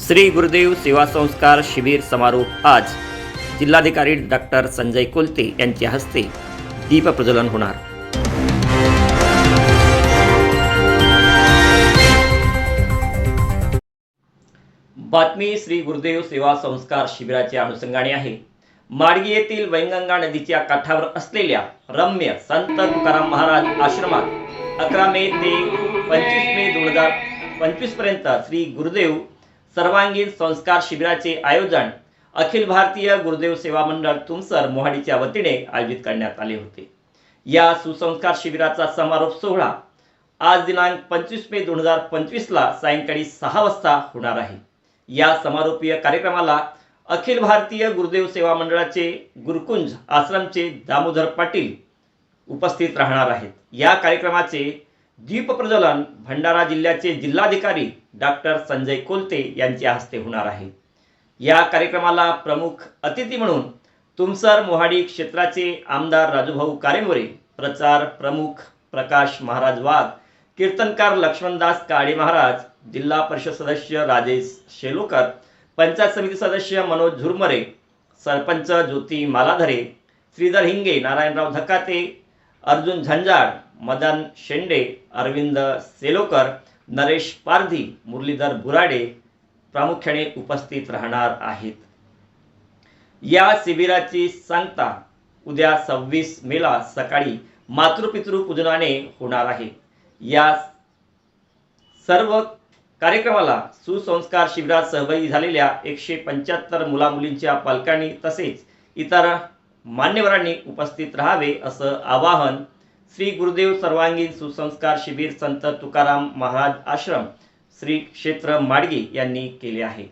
श्री गुरुदेव सेवा संस्कार शिबिर समारोप आज जिल्हाधिकारी डॉक्टर संजय कोलते यांच्या हस्ते दीप प्रज्वलन होणार. बातमी श्री गुरुदेव सेवा संस्कार शिबिराच्या अनुषंगाने आहे. माडगी येथील वैंगंगा नदीच्या काठावर असलेल्या रम्य संत तुकाराम महाराज आश्रमात अकरा मे ते पंचवीस मे दोन हजार पंचवीसपर्यंत श्री गुरुदेव सर्वांगीण संस्कार शिबिराचे आयोजन अखिल भारतीय गुरुदेव सेवा मंडळ तुमसर मोहाडीच्या वतीने आयोजित करण्यात आले होते. या सुसंस्कार शिबिराचा समारोप सोहळा आज दिनांक पंचवीस मे दोन हजार पंचवीसला सायंकाळी सहा वाजता होणार आहे. या समारोपीय कार्यक्रमाला अखिल भारतीय गुरुदेव सेवा मंडळाचे गुरुकुंज आश्रमचे दामोदर पाटील उपस्थित राहणार आहेत. या कार्यक्रमाचे दीप प्रज्वलन भंडारा जिल्ह्याचे जिल्हाधिकारी डॉक्टर संजय कोलते यांच्या हस्ते होणार आहे. या कार्यक्रमाला प्रमुख अतिथी म्हणून तुमसर मोहाडी क्षेत्राचे आमदार राजूभाऊ कारेमोरे प्रचार प्रमुख प्रकाश महाराज वाघ कीर्तनकार लक्ष्मणदास काळे महाराज जिल्हा परिषद सदस्य राजेश शेलोकर पंचायत समिती सदस्य मनोज झुरमरे सरपंच ज्योती मालाधरे श्रीधर हिंगे नारायणराव धकाते अर्जुन झंझाड मदन शेंडे अरविंद सेलोकर नरेश पारधी मुरलीधर बुराडे प्रामुख्याने उपस्थित राहणार आहेत. या शिबिराची सांगता उद्या सव्वीस मेला सकाळी मातृपितृ पूजनाने होणार आहे. या सर्व कार्यक्रमाला सुसंस्कार शिबिरात सहभागी झालेल्या एकशे पंच्याहत्तर मुलामुलींच्या पालकांनी तसेच इतर मान्यवरांनी उपस्थित राहावे असं आवाहन श्री गुरुदेव सर्वांगीण सुसंस्कार शिबिर संत तुकाराम महाराज आश्रम श्री क्षेत्र माडगी यांनी केले आहे.